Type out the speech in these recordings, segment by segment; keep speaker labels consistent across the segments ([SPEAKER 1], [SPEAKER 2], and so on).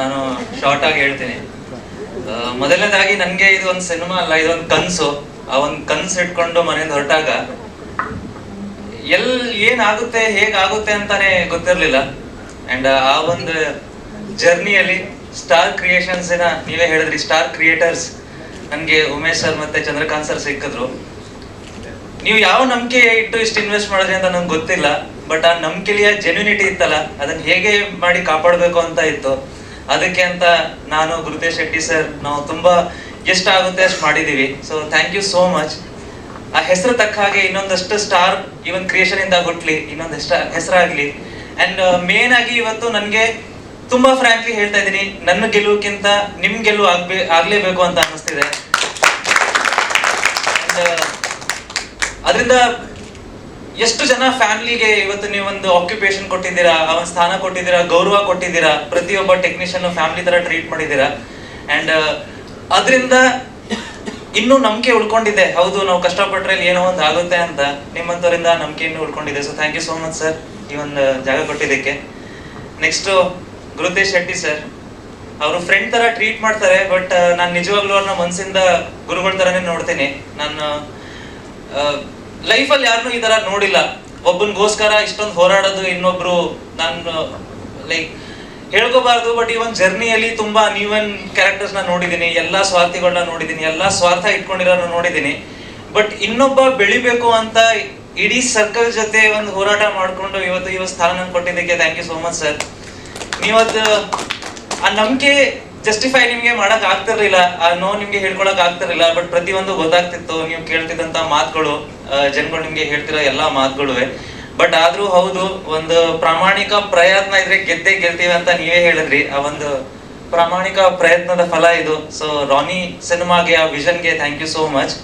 [SPEAKER 1] ನಾನು ಶಾರ್ಟ್ ಆಗಿ ಹೇಳ್ತೀನಿ. ಮೊದಲನೇದಾಗಿ ನನಗೆ ಇದು ಒಂದು ಸಿನಿಮಾ ಅಲ್ಲ ಇದೊಂದು ಕನಸು. ಆ ಒಂದು ಕನಸು ಇಟ್ಕೊಂಡು ಮನೆಯಿಂದ ಹೊರಟಾಗ ಎಲ್ ಏನಾಗುತ್ತೆ, ಹೇಗಾಗುತ್ತೆ ಅಂತಾನೆ ಗೊತ್ತಿರಲಿಲ್ಲ. ಅಂಡ್ ಆ ಒಂದು ಜರ್ನಿಯಲ್ಲಿ ಸ್ಟಾರ್ ಕ್ರಿಯೇಷನ್ಸ್ ನೀವೇ ಹೇಳಿದ್ರಿ ಸ್ಟಾರ್ ಕ್ರಿಯೇಟರ್ಸ್ ನನಗೆ ಉಮೇಶ್ ಸರ್ ಮತ್ತೆ ಚಂದ್ರಕಾಂತ್ ಸರ್ ಸಿಕ್ಕಿದ್ರು. ನೀವು ಯಾವ ನಂಬಿಕೆ ಇಟ್ಟು ಇಷ್ಟು ಇನ್ವೆಸ್ಟ್ ಮಾಡಿದ್ರಿ ಅಂತ ನಂಗೆ ಗೊತ್ತಿಲ್ಲ ಬಟ್ ಆ ನಂಬಿಕೆಲಿಯ ಜೆನ್ಯುನಿಟಿ ಇತ್ತಲ್ಲ, ಅದನ್ನ ಹೇಗೆ ಮಾಡಿ ಕಾಪಾಡಬೇಕು ಅಂತ ಇತ್ತು. ಅದಕ್ಕೆ ಅಂತ ನಾನು ಗುರುತೇಶ್ ಶೆಟ್ಟಿ ಸರ್, ನಾವು ತುಂಬಾ ಎಷ್ಟಾಗುತ್ತೆ ಅಷ್ಟು ಮಾಡಿದ್ದೀವಿ so thank you so much ಆ ಹೆಸರು ತಕ್ಕ ಹಾಗೆ ಇನ್ನೊಂದಷ್ಟು ಸ್ಟಾರ್ ಇವನ್ ಕ್ರಿಯೇಷನ್ ಇಂದ ಹುಟ್ಲಿ ಇನ್ನೊಂದಷ್ಟು ಹೆಸರಾಗ್ಲಿ. ಅಂಡ್ ಮೇನ್ ಆಗಿ ಇವತ್ತು ನನಗೆ ತುಂಬಾ ಫ್ರಾಂಕ್ಲಿ ಹೇಳ್ತಾ ಇದ್ದೀನಿ, ನನ್ನ ಗೆಲುವಕ್ಕಿಂತ ನಿಮ್ ಗೆಲುವು ಆಗ್ಬೇ, ಆಗ್ಲೇಬೇಕು ಅಂತ ಅನಿಸ್ತಿದೆ ಅದರಿಂದ ಎಷ್ಟು ಜನ ಫ್ಯಾಮಿಲಿಗೆ ಇವತ್ತು ನೀವು ಒಂದು ಆಕ್ಯುಪೇಷನ್ ಕೊಟ್ಟಿದ್ದೀರಾ ಅವನ ಸ್ಥಾನ ಕೊಟ್ಟಿದ್ದೀರಾ, ಗೌರವ ಕೊಟ್ಟಿದ್ದೀರಾ, ಪ್ರತಿಯೊಬ್ಬ ಟೆಕ್ನಿಷಿಯನ್ ಫ್ಯಾಮಿಲಿ ತರ ಟ್ರೀಟ್ ಮಾಡಿದ್ದೀರಾ? ಅಂಡ್ ಅದರಿಂದ ಇನ್ನೂ ನಂಬಿಕೆ ಉಳ್ಕೊಂಡಿದೆ. ಹೌದು, ನಾವು ಕಷ್ಟಪಟ್ರೆ ಏನೋ ಒಂದು ಆಗುತ್ತೆ ಅಂತ ನಿಮ್ಮಂಥವರಿಂದ ನಂಬಿಕೆ ಇನ್ನೂ ಉಳ್ಕೊಂಡಿದೆ. So thank you so much sir ಈ ಒಂದು ಜಾಗ ಕೊಟ್ಟಿದ್ದಕ್ಕೆ. ನೆಕ್ಸ್ಟ್ ಗುರುತೇಶ್ ಶೆಟ್ಟಿ ಸರ್ ಅವರು ಫ್ರೆಂಡ್ ತರ ಟ್ರೀಟ್ ಮಾಡ್ತಾರೆ ಬಟ್ ನಾನು ನಿಜವಾಗ್ಲೂ ಅವ್ರನ್ನ ಮನಸ್ಸಿಂದ ಗುರುಗಳ ತರನೇ ನೋಡ್ತೀನಿ. ನಾನು ಲೈಫಲ್ಲಿ ಯಾರನ್ನೂ ಈ ತರ ನೋಡಿಲ್ಲ. ಒಬ್ಬನಿಗೋಸ್ಕರ ಇಷ್ಟೊಂದು ಹೋರಾಡೋದು, ಇನ್ನೊಬ್ರು ನಾನು ಲೈಕ್ ಹೇಳ್ಕೋಬಾರ್ದು ಬಟ್ ಈ ಒಂದು ಜರ್ನಿಯಲ್ಲಿ ತುಂಬಾ ನೀವನ್ ಕ್ಯಾರೆಕ್ಟರ್ಸ್ನ ನೋಡಿದೀನಿ, ಎಲ್ಲಾ ಸ್ವಾರ್ಥಿಗಳನ್ನ ನೋಡಿದ್ದೀನಿ ಎಲ್ಲಾ ಸ್ವಾರ್ಥ ಇಟ್ಕೊಂಡಿರೋನ ನೋಡಿದ್ದೀನಿ ಬಟ್ ಇನ್ನೊಬ್ಬ ಬೆಳಿಬೇಕು ಅಂತ ಇಡೀ ಸರ್ಕಲ್ ಜೊತೆ ಒಂದು ಹೋರಾಟ ಮಾಡಿಕೊಂಡು ಇವತ್ತು ಇವತ್ತು ಸ್ಥಾನ ಕೊಟ್ಟಿದ್ದಕ್ಕೆ thank you so much sir ನೀವತ್ತು ಆ ನಂಬಿಕೆ ಜಸ್ಟಿಫೈ ನಿಮ್ಗೆ ಮಾಡಕ್ ಆಗ್ತಿರ್ಲಿಲ್ಲ, ಆ ನೋ ನಿಮ್ಗೆ ಹೇಳ್ಕೊಳಕ್ ಆಗ್ತಿರ್ಲಿಲ್ಲ ಬಟ್ ಪ್ರತಿಯೊಂದು ಗೊತ್ತಾಗ್ತಿತ್ತು, ನೀವು ಕೇಳ್ತಿದ್ದಂತ ಮಾತುಗಳು ಜನಗಳು ನಿಮ್ಗೆ ಹೇಳ್ತಿರೋ ಎಲ್ಲಾ ಮಾತುಗಳು ಬಟ್ ಆದ್ರೂ ಹೌದು, ಒಂದು ಪ್ರಾಮಾಣಿಕ ಪ್ರಯತ್ನ ಇದ್ರೆ ಗೆದ್ದೆ ಗೆಲ್ತೀವಿ ಅಂತ ನೀವೇ ಹೇಳಿದ್ರಿ. ಆ ಒಂದು ಪ್ರಾಮಾಣಿಕ ಪ್ರಯತ್ನದ ಫಲ ಇದು. ಸೊ ರಾನಿ ಸಿನಿಮಾಗೆ ಆ ವಿಷನ್ಗೆ thank you so much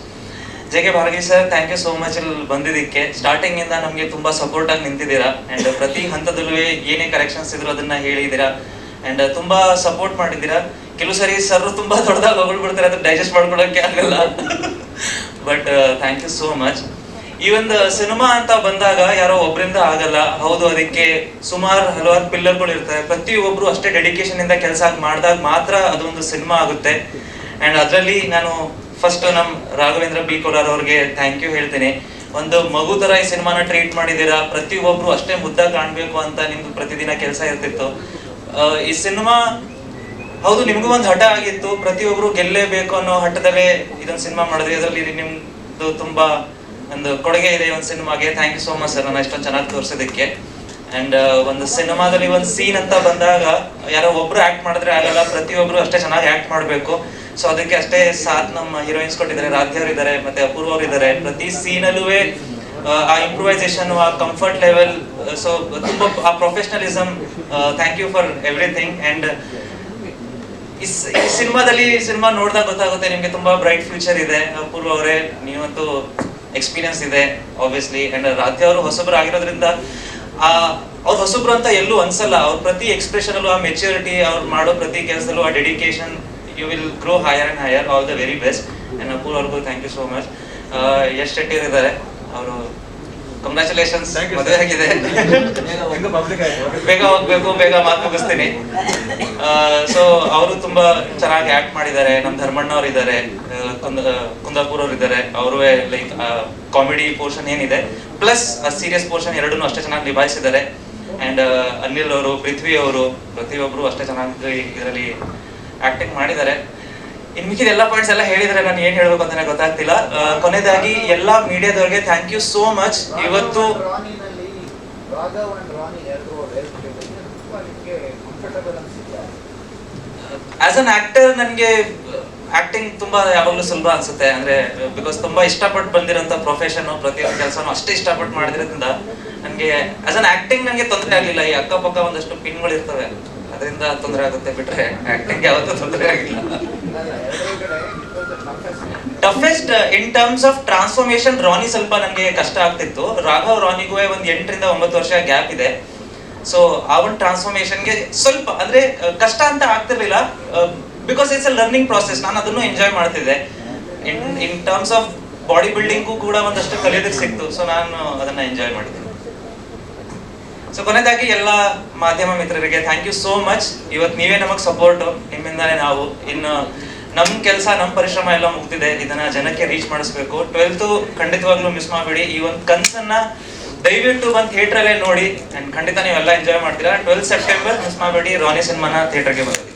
[SPEAKER 1] J K Bhargi sir thank you so much ಇಲ್ಲಿ ಬಂದಿದ್ದಕ್ಕೆ. ಸ್ಟಾರ್ಟಿಂಗ್ ಇಂದ ನಮಗೆ ತುಂಬಾ ಸಪೋರ್ಟ್ ಆಗಿ ನಿಂತಿದ್ದೀರಾ. ಅಂಡ್ ಪ್ರತಿ ಹಂತದಲ್ಲೂ ಏನೇ ಕರೆಕ್ಷನ್ಸ್ ಇದ್ರು ಅದನ್ನ ಹೇಳಿದ್ದೀರಾ. ಅಂಡ್ ತುಂಬಾ ಸಪೋರ್ಟ್ ಮಾಡಿದ್ದೀರಾ? ಕೆಲವು ಸರಿ ಸರ್ ತುಂಬಾ ದೊಡ್ಡದಾಗಿ ಹೊಗಳ್ಬಿಡ್ತಾರೆ, ಅದನ್ನ ಡೈಜೆಸ್ಟ್ ಮಾಡ್ಕೊಳಕ್ಕೆ ಆಗಲ್ಲ. But thank you so much ಈ ಒಂದು ಸಿನಿಮಾ ಅಂತ ಬಂದಾಗ ಯಾರೋ ಒಬ್ರಿಂದ ಆಗಲ್ಲ. ಹೌದು, ಅದಕ್ಕೆ ಸುಮಾರು ಹಲವಾರು ಪಿಲ್ಲರ್ಗಳು ಇರ್ತವೆ ಪ್ರತಿಯೊಬ್ರು ಅಷ್ಟೇ ಡೆಡಿಕೇಶನ್ ಇಂದ ಕೆಲಸ ಮಾಡಿದಾಗ ಮಾತ್ರ ಅದೊಂದು ಸಿನಿಮಾ ಆಗುತ್ತೆ. ಅಂಡ್ ಅದರಲ್ಲಿ ನಾನು ಫಸ್ಟ್ ನಮ್ಮ ರಾಘವೇಂದ್ರ ಬಿ ಕೋಲಾರ್ ಅವ್ರಿಗೆ ಥ್ಯಾಂಕ್ ಯು ಹೇಳ್ತೀನಿ. ಒಂದು ಮಗು ತರ ಈ ಸಿನಿಮಾನ ಟ್ರೀಟ್ ಮಾಡಿದ್ದೀರಾ? ಪ್ರತಿಯೊಬ್ರು ಅಷ್ಟೇ ಮುದ್ದ ಕಾಣ್ಬೇಕು ಅಂತ ನಿಮ್ದು ಪ್ರತಿದಿನ ಕೆಲಸ ಇರ್ತಿತ್ತು. ಈ ಸಿನಿಮಾ, ಹೌದು, ನಿಮಗೂ ಒಂದು ಹಠ ಆಗಿತ್ತು. ಪ್ರತಿಯೊಬ್ರು ಗೆಲ್ಲೇಬೇಕು ಅನ್ನೋ ಹಠದಲ್ಲೇ ಇದೊಂದು ಸಿನಿಮಾ ಮಾಡಿದ್ರಿ. ಅದರಲ್ಲಿ ನಿಮ್ದು ತುಂಬಾ ಒಂದು ಕೊಡುಗೆ ಇದೆ ಒಂದು ಸಿನಿಮಾಗೆ. Thank you so much sir ನಾನು ಇಷ್ಟೊಂದು ಚೆನ್ನಾಗಿ ತೋರಿಸೋದಕ್ಕೆ ಅಂಡ್ ಒಂದು ಸಿನಿಮಾದಲ್ಲಿ ಒಂದು ಸೀನ್ ಅಂತ ಬಂದಾಗ, ಯಾರೋ ಒಬ್ರು ಆಕ್ಟ್ ಮಾಡಿದ್ರೆ ಆಗಲ್ಲ. ಪ್ರತಿಯೊಬ್ರು ಅಷ್ಟೇ ಚೆನ್ನಾಗಿ ಆಕ್ಟ್ ಮಾಡಬೇಕು. ಸೊ ಅದಕ್ಕೆ ಅಷ್ಟೇ ಸಾಥ್ ನಮ್ಮ ಹೀರೋಯಿನ್ಸ್ ಕೊಟ್ಟಿದ್ದಾರೆ. ರಾಧ್ಯವ್ರು ಇದ್ದಾರೆ ಮತ್ತೆ ಅಪೂರ್ವ ಅವರು ಇದ್ದಾರೆ ಪ್ರತಿ ಸೀನಲ್ಲೂ ಆ ಇಂಪ್ರೂವೈಸೇಷನ್ ಆ ಕಂಫರ್ಟ್ ಲೆವೆಲ್ ಸೊ ತುಂಬಾ ಆ professionalism thank you for everything and ಈ ಸಿನಿಮಾದಲ್ಲಿ ಸಿನಿಮಾ ನೋಡಿದಾಗ ಗೊತ್ತಾಗುತ್ತೆ, ನಿಮಗೆ ತುಂಬಾ ಬ್ರೈಟ್ ಫ್ಯೂಚರ್ ಇದೆ. ಅಪೂರ್ವ ಅವರೇ, ನೀವಂತೂ ಎಕ್ಸ್ಪೀರಿಯನ್ಸ್ ಇದೆ ಆಬ್ವಿಯಸ್ಲಿ ಅಂಡ್ ರಾಧ್ಯ ಅವರು ಹೊಸಬ್ರು ಆಗಿರೋದ್ರಿಂದ ಅವ್ರ ಹೊಸಬ್ರು ಅಂತ ಎಲ್ಲೂ ಅನ್ಸಲ್ಲ. ಅವ್ರ ಪ್ರತಿ ಎಕ್ಸ್ಪ್ರೆಷನ್ ಅಲ್ಲೂ ಆ ಮೆಚುರಿಟಿ ಅವ್ರು ಮಾಡೋ ಪ್ರತಿ ಕೆಲಸದಲ್ಲೂ ಆ dedication you will grow higher and higher all the very best and ಅಪೂರ್ ಅವ್ರಿಗೂ thank you so much Yash Shetty ಇದ್ದಾರೆ ಅವರು
[SPEAKER 2] sir.
[SPEAKER 1] ಮದುವೆ ಆಗಿದೆ. ಬೇಗ ಹೋಗ್ಬೇಕು ಬೇಗ ಮಾತು ಮುಗಿಸ್ತೀನಿ. ಸೊ ಅವರು ತುಂಬಾ ಚೆನ್ನಾಗಿ ಆಕ್ಟ್ ಮಾಡಿದ್ದಾರೆ. ನಮ್ಮ ಧರ್ಮಣ್ಣವ್ರು ಇದ್ದಾರೆ. ಕುಂದಾಪುರ್ ಅವ್ರು ಇದ್ದಾರೆ. ಅವರು ಲೈಕ್ ಕಾಮಿಡಿ ಪೋರ್ಷನ್ ಏನಿದೆ. ಪ್ಲಸ್ ಸೀರಿಯಸ್ ಪೋರ್ಷನ್ ಎರಡನ್ನೂ ಅಷ್ಟೇ ಚೆನ್ನಾಗಿ ನಿಭಾಯಿಸಿದ್ದಾರೆ. ಅಂಡ್ ಅನಿಲ್ ಅವರು ಪೃಥ್ವಿ ಅವರು ಪ್ರತಿಯೊಬ್ಬರು ಅಷ್ಟೇ ಚೆನ್ನಾಗಿ ಇದರಲ್ಲಿ ಆಕ್ಟಿಂಗ್ ಮಾಡಿದ್ದಾರೆ. ಇನ್ ಮಿಕ್ಕಿದ ಎಲ್ಲ ಪಾಯಿಂಟ್ಸ್ ಎಲ್ಲ ಹೇಳಿದ್ರೆ ನಾನು ಏನ್ ಹೇಳ್ಬೇಕು ಅಂತ ಗೊತ್ತಾಗ್ತಿಲ್ಲ. ಕೊನೆದಾಗಿ ಎಲ್ಲಾ ಮೀಡಿಯಾದವ್ರಿಗೆ ಥ್ಯಾಂಕ್ ಯು ಸೋ ಮಚ್ ಇವತ್ತು ಆಸ್ ಅನ್ ಆಕ್ಟರ್ ನನಗೆ ಆಕ್ಟಿಂಗ್ ತುಂಬಾ ಯಾವಾಗಲೂ ಸುಲಭ ಅನ್ಸುತ್ತೆ. ಅಂದ್ರೆ ಬಿಕಾಸ್ ತುಂಬಾ ಇಷ್ಟಪಟ್ಟು ಬಂದಿರೋಂಥ ಪ್ರೊಫೆಷನ್ ಪ್ರತಿಯೊಂದು ಕೆಲಸನೂ ಅಷ್ಟೇ ಇಷ್ಟಪಟ್ಟು ಮಾಡಿದ್ರಿಂದ ನನಗೆ ಆಸ್ ಅನ್ ಆಕ್ಟಿಂಗ್ ನನಗೆ ತೊಂದರೆ ಆಗಲಿಲ್ಲ. ಈ ಅಕ್ಕಪಕ್ಕ ಒಂದಷ್ಟು ಪಿನ್ಗಳು ಇರ್ತವೆ ಅದರಿಂದ ತೊಂದರೆ ಆಗುತ್ತೆ ಬಿಟ್ರೆ ಆಕ್ಟಿಂಗ್ ಯಾವತ್ತೂ ತೊಂದರೆ ಆಗಿಲ್ಲ. Toughest in terms of transformation Rani ಸ್ವಲ್ಪ ನನಗೆ ಕಷ್ಟ ಆಗ್ತಿತ್ತು. ರಾಘವ್ ರಾನಿಗೂ ಒಂದು ಎಂಟರಿಂದ ಒಂಬತ್ತು ವರ್ಷ ಗ್ಯಾಪ್ ಇದೆ. ಸೊ ಆ ಒಂದು ಟ್ರಾನ್ಸ್ಫಾರ್ಮೇಶನ್ಗೆ ಸ್ವಲ್ಪ, ಅಂದ್ರೆ ಕಷ್ಟ ಅಂತ ಆಗ್ತಿರ್ಲಿಲ್ಲ because it's a learning process ನಾನು ಅದನ್ನು ಎಂಜಾಯ್ ಮಾಡ್ತಿದ್ದೆ. In in terms of body building ಕೂಡ ಒಂದಷ್ಟು ಕಲಿಯೋದಕ್ಕೆ ಸಿಕ್ತು. ಸೊ ನಾನು ಅದನ್ನ ಎಂಜಾಯ್ ಮಾಡಿದ್ದೀನಿ ಸೊ ಕೊನೆಯದಾಗಿ ಎಲ್ಲ ಮಾಧ್ಯಮ ಮಿತ್ರರಿಗೆ ಥ್ಯಾಂಕ್ ಯು ಸೋ ಮಚ್ ಇವತ್ತು ನೀವೇ ನಮಗೆ ಸಪೋರ್ಟ್ ನಿಮ್ಮಿಂದಲೇ ನಾವು. ಇನ್ನು ನಮ್ಮ ಕೆಲಸ ನಮ್ಮ ಪರಿಶ್ರಮ ಎಲ್ಲ ಮುಗ್ದಿದೆ. ಇದನ್ನ ಜನಕ್ಕೆ ರೀಚ್ ಮಾಡಿಸ್ಬೇಕು. ಟ್ವೆಲ್ತು ಖಂಡಿತವಾಗ್ಲೂ ಮಿಸ್ ಮಾಡಬೇಡಿ. ಈ ಒಂದು ಕನ್ಸನ್ನ ದಯವಿಟ್ಟು ಬಂದು ಥಿಯೇಟ್ರಲ್ಲೇ ನೋಡಿ. ಆ್ಯಂಡ್ ಖಂಡಿತ ನೀವೆಲ್ಲ ಎಂಜಾಯ್ ಮಾಡ್ತೀರಾ. ಟ್ವೆಲ್ತ್ ಸೆಪ್ಟೆಂಬರ್ ಮಿಸ್ ಮಾಡಬೇಡಿ. ರಾನಿ ಸಿನಿಮಾನ ಥಿಯೇಟರ್ಗೆ ಬಂದಿದೆ